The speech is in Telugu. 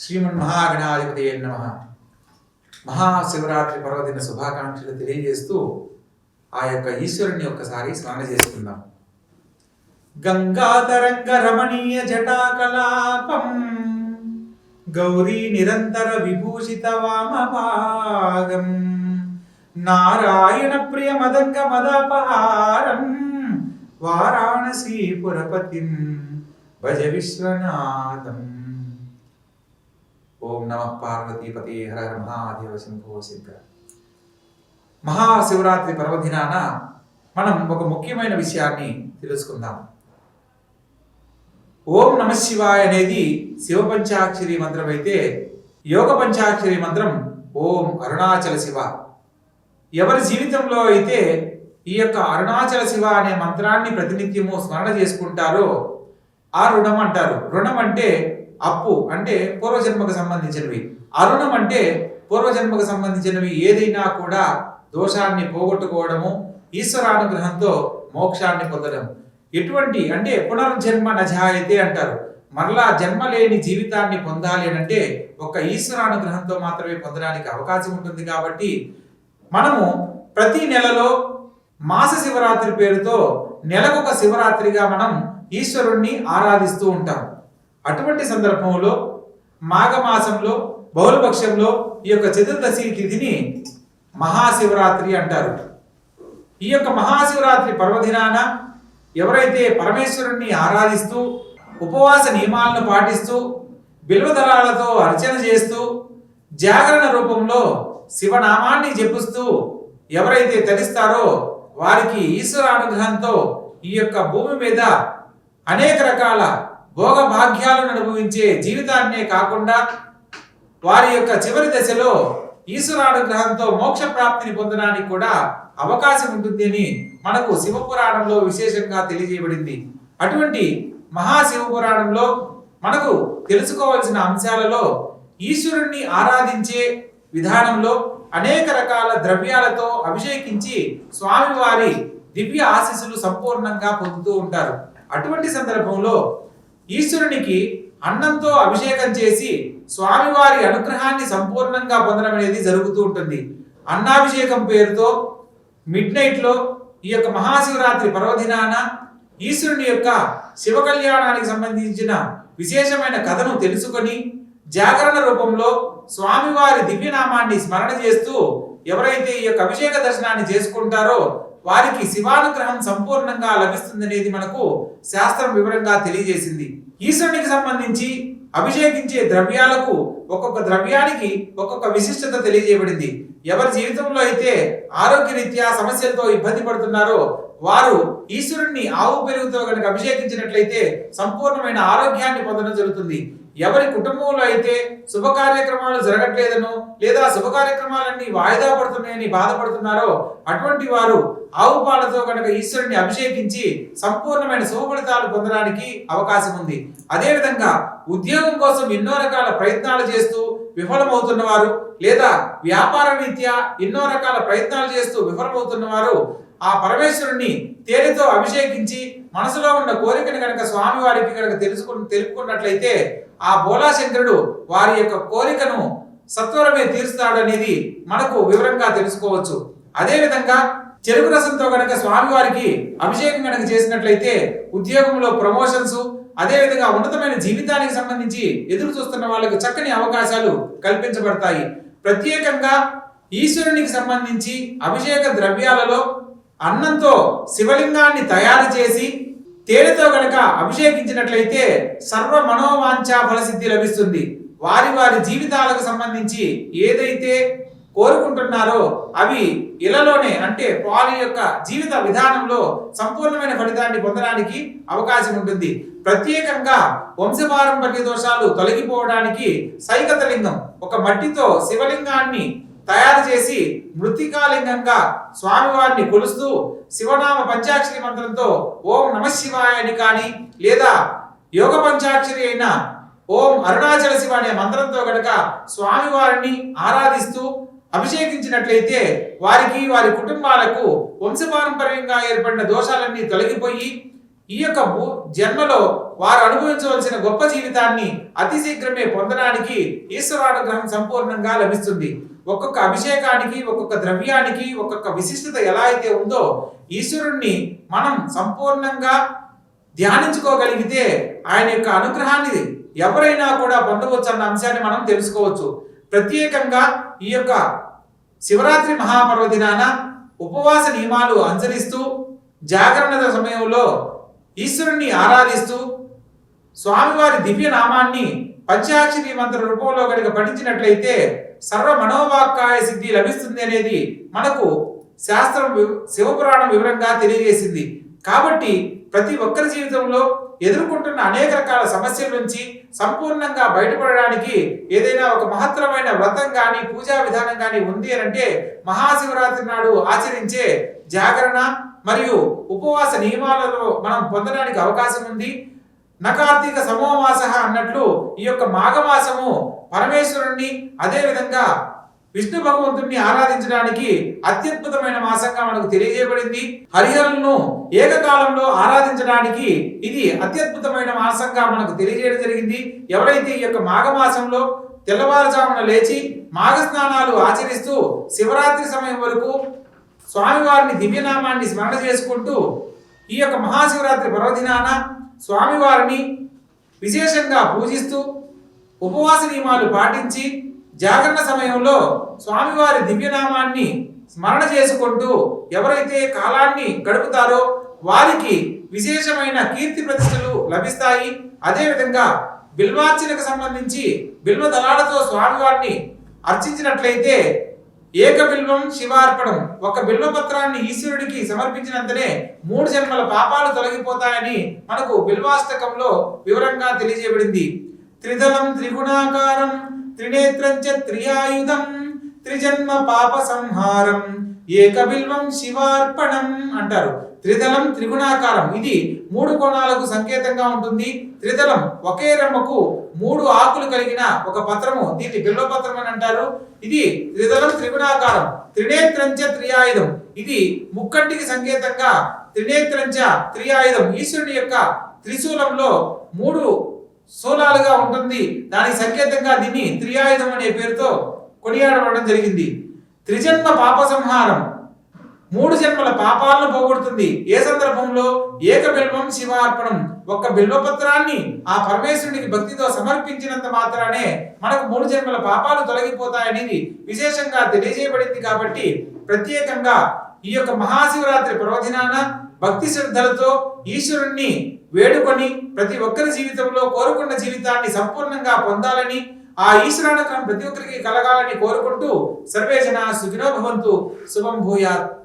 శ్రీమన్మహాగణాధిపతి నమ. మహాశివరాత్రి పర్వదిన శుభాకాంక్షలు తెలియజేస్తూ ఆ యొక్క ఈశ్వరుని ఒక్కసారి స్నానం చేసుకుందాం. గంగాతరంగ రమణీయ జటాకలాపం గౌరీ నిరంతర విభూషిత వామభాగం నారాయణ ప్రియ మదంగ మదపహారం వారాణసీ పురపతిం భజ విశ్వనాథం. ఓం నమ పార్వతీపతి హర హర మహాదేవ శంభో శంకర. మహాశివరాత్రి పర్వదినాన మనం ఒక ముఖ్యమైన విషయాన్ని తెలుసుకుందాం. ఓం నమ శివాయ అనేది శివ పంచాక్షరి మంత్రం అయితే యోగ పంచాక్షరి మంత్రం ఓం అరుణాచల శివ. ఎవరి జీవితంలో అయితే ఈ యొక్క అరుణాచల శివ అనే మంత్రాన్ని ప్రతినిత్యము స్మరణ చేసుకుంటారో ఆ రుణం అంటారు. రుణం అంటే అప్పు అంటే పూర్వజన్మకు సంబంధించినవి. అరుణం అంటే పూర్వజన్మకు సంబంధించినవి ఏదైనా కూడా దోషాన్ని పోగొట్టుకోవడము ఈశ్వరానుగ్రహంతో మోక్షాన్ని పొందడం. ఎటువంటి అంటే పునర్జన్మ నజాయితే అంటారు. మరలా జన్మ లేని జీవితాన్ని పొందాలి అని అంటే ఒక ఈశ్వరానుగ్రహంతో మాత్రమే పొందడానికి అవకాశం ఉంటుంది కాబట్టి మనము ప్రతి నెలలో మాస శివరాత్రి పేరుతో నెలకొక శివరాత్రిగా మనం ఈశ్వరుణ్ణి ఆరాధిస్తూ ఉంటాం. అటువంటి సందర్భంలో మాఘమాసంలో బహుళపక్షంలో ఈ యొక్క చతుర్దశి తిథిని మహాశివరాత్రి అంటారు. ఈ యొక్క మహాశివరాత్రి పర్వదినాన ఎవరైతే పరమేశ్వరుణ్ణి ఆరాధిస్తూ ఉపవాస నియమాలను పాటిస్తూ బిల్వదళాలతో అర్చన చేస్తూ జాగరణ రూపంలో శివనామాన్ని జపిస్తూ ఎవరైతే తరిస్తారో వారికి ఈశ్వరానుగ్రహంతో ఈ యొక్క భూమి మీద అనేక రకాల భోగ భాగ్యాలను అనుభవించే జీవితాన్నే కాకుండా వారి యొక్క చివరి దశలో ఈశ్వరానుగ్రహంతో మోక్ష ప్రాప్తిని పొందడానికి కూడా అవకాశం ఉంటుంది అని మనకు శివపురాణంలో విశేషంగా తెలియజేయబడింది. అటువంటి మహాశివపురాణంలో మనకు తెలుసుకోవాల్సిన అంశాలలో ఈశ్వరుణ్ణి ఆరాధించే విధానంలో అనేక రకాల ద్రవ్యాలతో అభిషేకించి స్వామివారి దివ్య ఆశీస్సులు సంపూర్ణంగా పొందుతూ ఉంటారు. అటువంటి సందర్భంలో ఈశ్వరునికి అన్నంతో అభిషేకం చేసి స్వామివారి అనుగ్రహాన్ని సంపూర్ణంగా పొందడం అనేది జరుగుతూ ఉంటుంది. అన్నాభిషేకం పేరుతో మిడ్ నైట్లో ఈ యొక్క మహాశివరాత్రి పర్వదినాన ఈశ్వరుని యొక్క శివ కళ్యాణానికి సంబంధించిన విశేషమైన కథను తెలుసుకొని జాగరణ రూపంలో స్వామివారి దివ్యనామాన్ని స్మరణ చేస్తూ ఎవరైతే ఈ యొక్క అభిషేక దర్శనాన్ని చేసుకుంటారో వారికి శివానుగ్రహం సంపూర్ణంగా లభిస్తుందనేది మనకు శాస్త్రం వివరంగా తెలియజేసింది. ఈశ్వరునికి సంబంధించి అభిషేకించే ద్రవ్యాలకు ఒక్కొక్క ద్రవ్యానికి ఒక్కొక్క విశిష్టత తెలియజేయబడింది. ఎవరి జీవితంలో అయితే ఆరోగ్యరీత్యా సమస్యలతో ఇబ్బంది పడుతున్నారో వారు ఈశ్వరుణ్ణి ఆవు పెరుగుతో కనుక అభిషేకించినట్లయితే సంపూర్ణమైన ఆరోగ్యాన్ని పొందడం జరుగుతుంది. ఎవరి కుటుంబంలో అయితే శుభ కార్యక్రమాలు జరగట్లేదనో లేదా శుభ కార్యక్రమాలన్నీ వాయిదా పడుతున్నాయని బాధపడుతున్నారో అటువంటి వారు ఆవు పాలతో కనుక ఈశ్వరుని అభిషేకించి సంపూర్ణమైన శుభ ఫలితాలు పొందడానికి అవకాశం ఉంది. అదేవిధంగా ఉద్యోగం కోసం ఎన్నో రకాల ప్రయత్నాలు చేస్తూ విఫలమవుతున్న వారు లేదా వ్యాపార రీత్యా ఎన్నో రకాల ప్రయత్నాలు చేస్తూ విఫలమవుతున్న వారు ఆ పరమేశ్వరుణ్ణి తేనెతో అభిషేకించి మనసులో ఉన్న కోరికను కనుక స్వామి వారికి కనుక తెలుసుకుని తెలుపుకున్నట్లయితే ఆ బోలాశంకరుడు వారి యొక్క కోరికను సత్వరమే తీరుస్తాడనేది మనకు వివరంగా తెలుసుకోవచ్చు. అదేవిధంగా చెరుకు రసంతో కనుక స్వామివారికి అభిషేకం కనుక చేసినట్లయితే ఉద్యోగంలో ప్రమోషన్స్ అదేవిధంగా ఉన్నతమైన జీవితానికి సంబంధించి ఎదురు చూస్తున్న వాళ్ళకి చక్కని అవకాశాలు కల్పించబడతాయి. ప్రత్యేకంగా ఈశ్వరునికి సంబంధించి అభిషేక ద్రవ్యాలలో అన్నంతో శివలింగాన్ని తయారు చేసి తేనెతో గనక అభిషేకించినట్లయితే సర్వ మనోవాంఛా ఫలసిద్ధి లభిస్తుంది. వారి వారి జీవితాలకు సంబంధించి ఏదైతే కోరుకుంటున్నారో అవి ఇళ్ళలోనే అంటే పాలు యొక్క జీవిత విధానంలో సంపూర్ణమైన ఫలితాన్ని పొందడానికి అవకాశం ఉంటుంది. ప్రత్యేకంగా వంశపారంపర్య దోషాలు తొలగిపోవడానికి సైకతలింగం ఒక మట్టితో శివలింగాన్ని తయారు చేసి మృతికాలింగంగా స్వామివారిని కొలుస్తూ శివనామ పంచాక్షరి మంత్రంతో ఓం నమ శివాయ అని కానీ లేదా యోగ పంచాక్షరి అయిన ఓం అరుణాచల శివ అనే మంత్రంతో గనక స్వామివారిని ఆరాధిస్తూ అభిషేకించినట్లయితే వారికి వారి కుటుంబాలకు వంశపారంపర్యంగా ఏర్పడిన దోషాలన్నీ తొలగిపోయి ఈ యొక్క జన్మలో వారు అనుభవించవలసిన గొప్ప జీవితాన్ని అతి శీఘ్రమే పొందడానికి ఈశ్వరానుగ్రహం సంపూర్ణంగా లభిస్తుంది. ఒక్కొక్క అభిషేకానికి ఒక్కొక్క ద్రవ్యానికి ఒక్కొక్క విశిష్టత ఎలా అయితే ఉందో ఈశ్వరుణ్ణి మనం సంపూర్ణంగా ధ్యానించుకోగలిగితే ఆయన యొక్క అనుగ్రహాన్ని ఎవరైనా కూడా పొందవచ్చు అన్న అంశాన్ని మనం తెలుసుకోవచ్చు. ప్రత్యేకంగా ఈ యొక్క శివరాత్రి మహాపర్వదినాన ఉపవాస నియమాలు అనుసరిస్తూ జాగరణ సమయంలో ఈశ్వరుణ్ణి ఆరాధిస్తూ స్వామివారి దివ్య నామాన్ని పంచాక్షరి మంత్ర రూపంలో కనుక పఠించినట్లయితే సర్వ మనోవాక్కాయ సిద్ధి లభిస్తుంది అనేది మనకు శాస్త్రం శివపురాణం వివరంగా తెలియజేసింది. కాబట్టి ప్రతి ఒక్కరి జీవితంలో ఎదుర్కొంటున్న అనేక రకాల సమస్యల నుంచి సంపూర్ణంగా బయటపడడానికి ఏదైనా ఒక మహత్తరమైన వ్రతం కానీ పూజా విధానం కానీ ఉంది అని అంటే మహాశివరాత్రి నాడు ఆచరించే జాగరణ మరియు ఉపవాస నియమాలలో మనం పొందడానికి అవకాశం ఉంది. నకార్తీక సమోమాస అన్నట్లు ఈ యొక్క మాఘమాసము పరమేశ్వరుణ్ణి అదేవిధంగా విష్ణు భగవంతుణ్ణి ఆరాధించడానికి అత్యద్భుతమైన మాసంగా మనకు తెలియజేయబడింది. హరిహరులను ఏకకాలంలో ఆరాధించడానికి ఇది అత్యద్భుతమైన మాసంగా మనకు తెలియజేయడం జరిగింది. ఎవరైతే ఈ యొక్క మాఘమాసంలో తెల్లవారుజామున లేచి మాఘ స్నానాలు ఆచరిస్తూ శివరాత్రి సమయం వరకు స్వామివారిని దివ్యనామాన్ని స్మరణ చేసుకుంటూ ఈ యొక్క మహాశివరాత్రి పర్వదినాన స్వామివారిని విశేషంగా పూజిస్తూ ఉపవాస నియమాలు పాటించి జాగరణ సమయంలో స్వామివారి దివ్యనామాన్ని స్మరణ చేసుకుంటూ ఎవరైతే కాలాన్ని గడుపుతారో వారికి విశేషమైన కీర్తి ప్రతిష్టలు లభిస్తాయి. అదేవిధంగా బిల్వార్చనకు సంబంధించి బిల్వ దళాలతో స్వామివారిని అర్చించినట్లయితే ఏక బిల్వం శివార్పణం. ఒక బిల్వపత్రాన్ని ఈశ్వరుడికి సమర్పించినంతనే మూడు జన్మల పాపాలు తొలగిపోతాయని మనకు బిల్వాష్టకంలో వివరంగా తెలియజేయబడింది. త్రిదళం త్రిగుణాకారం త్రినేత్రం చ త్రియాయుధం త్రిజన్మ పాప సంహారం. ఏకబిల్వం శివార్పణం అంటారు. త్రిదళం త్రిగుణాకారం. ఇది మూడు కోణాలకు సంకేతంగా ఉంటుంది. త్రిదళం ఒకే రెమ్మకు మూడు ఆకులు కలిగిన ఒక పత్రము. దీన్ని బిల్వపత్రం అని అంటారు. ఇది త్రిదళం త్రిగుణాకారం. త్రినేత్రంచ త్రియాయుధం. ఇది ముక్కంటికి సంకేతంగా త్రినేత్రంచ త్రియాయుధం. ఈశ్వరుని యొక్క త్రిశూలంలో మూడు శూలాలుగా ఉంటుంది. దానికి సంకేతంగా దీన్ని త్రియాయుధం అనే పేరుతో కొనియాడబడడం జరిగింది. త్రిజన్మ పాప సంహారం మూడు జన్మల పాపాలను పోగొడుతుంది. ఏ సందర్భంలో? ఏక బిల్వం శివార్పణం. ఒక్క బిల్వపత్రాన్ని ఆ పరమేశ్వరునికి భక్తితో సమర్పించినంత మాత్రానే మనకు మూడు జన్మల పాపాలు తొలగిపోతాయనేది విశేషంగా తెలియజేయబడింది కాబట్టి ప్రత్యేకంగా ఈ యొక్క మహాశివరాత్రి ప్రవచనాన భక్తి శ్రద్ధలతో ఈశ్వరుణ్ణి వేడుకొని ప్రతి ఒక్కరి జీవితంలో కోరుకున్న జీవితాన్ని సంపూర్ణంగా పొందాలని ఆ ఈశ్వరానుగ్రహం ప్రతి ఒక్కరికి కలగాలని కోరుకుంటూ సర్వేజన సుఖినో భవంతు. శుభం భూయాత్.